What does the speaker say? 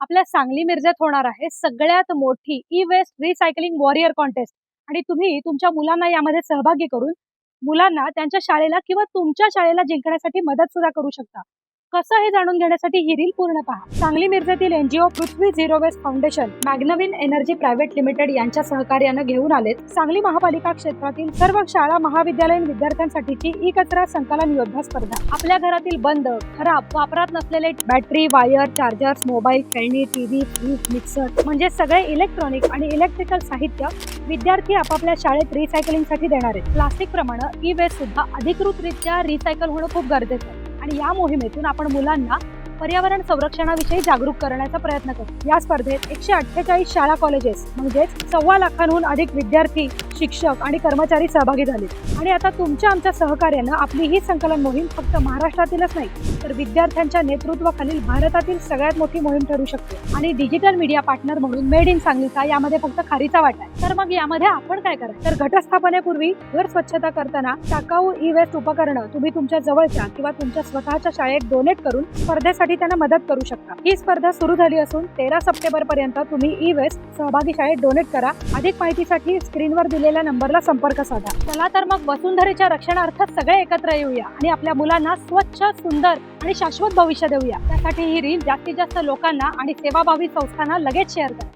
आपल्या सांगली मिरजेत होणार आहे सगळ्यात मोठी E waste recycling warrior contest आणि तुम्ही तुमच्या मुलांना यामध्ये सहभागी करून मुलांना त्यांच्या शाळेला किंवा तुमच्या शाळेला जिंकण्यासाठी मदत सुद्धा करू शकता. कसं हे जाणून घेण्यासाठी ही रील पूर्ण पहा. सांगली मिरजेतील NGO Prithvi zero waste foundation Magnwin energy private limited यांच्या सहकार्यानं घेऊन आलेत. सांगली महापालिका क्षेत्रातील सर्व शाळा महाविद्यालयीन विद्यार्थ्यांसाठीची ई कचरा संकलन योद्धा स्पर्धा. आपल्या घरातील बंद खराब वापरात नसलेले बॅटरी वायर चार्जर्स मोबाईल खेळणी टीव्ही फ्रीज मिक्सर म्हणजे सगळे इलेक्ट्रॉनिक आणि इलेक्ट्रिकल साहित्य विद्यार्थी आपापल्या शाळेत रिसायकलिंगसाठी देणार आहेत. प्लास्टिक प्रमाणे ई वेस्ट सुद्धा अधिकृतरित्या रिसायकल होणं खूप गरजेचं आहे. आणि या मोहिमेतून आपण मुलांना पर्यावरण संरक्षणाविषयी जागरूक करण्याचा प्रयत्न करतो या स्पर्धेत एकशे अठ्ठेचाळीस शाळा कॉलेजेस म्हणजेच सव्वा लाखांहून अधिक विद्यार्थी शिक्षक आणि कर्मचारी सहभागी झाले. आणि आता तुमच्या आमच्या सहकार्यानं आपली ही संकलन मोहीम फक्त महाराष्ट्रातीलच नाही तर विद्यार्थ्यांच्या नेतृत्वाखालील भारतातील सगळ्यात मोठी मोहीम ठरू शकते. आणि डिजिटल मीडिया पार्टनर म्हणून मेड इन सांगलीचा यामध्ये फक्त खारीचा वाटा आहे. तर मग यामध्ये आपण काय करा तर घटस्थापनेपूर्वी घर स्वच्छता करताना टाकाऊ ई वेस्ट उपकरणं तुम्ही तुमच्या जवळच्या किंवा तुमच्या स्वतःच्या शाळेत डोनेट करून स्पर्धेसाठी त्यांना मदत करू शकता. ही स्पर्धा सुरू झाली असून तेरा सप्टेंबर पर्यंत तुम्ही ई वेस्ट सहभागी शाळेत डोनेट करा. अधिक माहितीसाठी स्क्रीनवर दिलेल्या नंबरला संपर्क साधा. चला तर मग वसुंधरेच्या रक्षणार्थ सगळे एकत्र येऊया आणि आपल्या मुलांना स्वच्छ सुंदर आणि शाश्वत भविष्य देऊया. त्यासाठी ही रील जास्तीत जास्त लोकांना आणि सेवाभावी संस्थांना लगेच शेअर करा.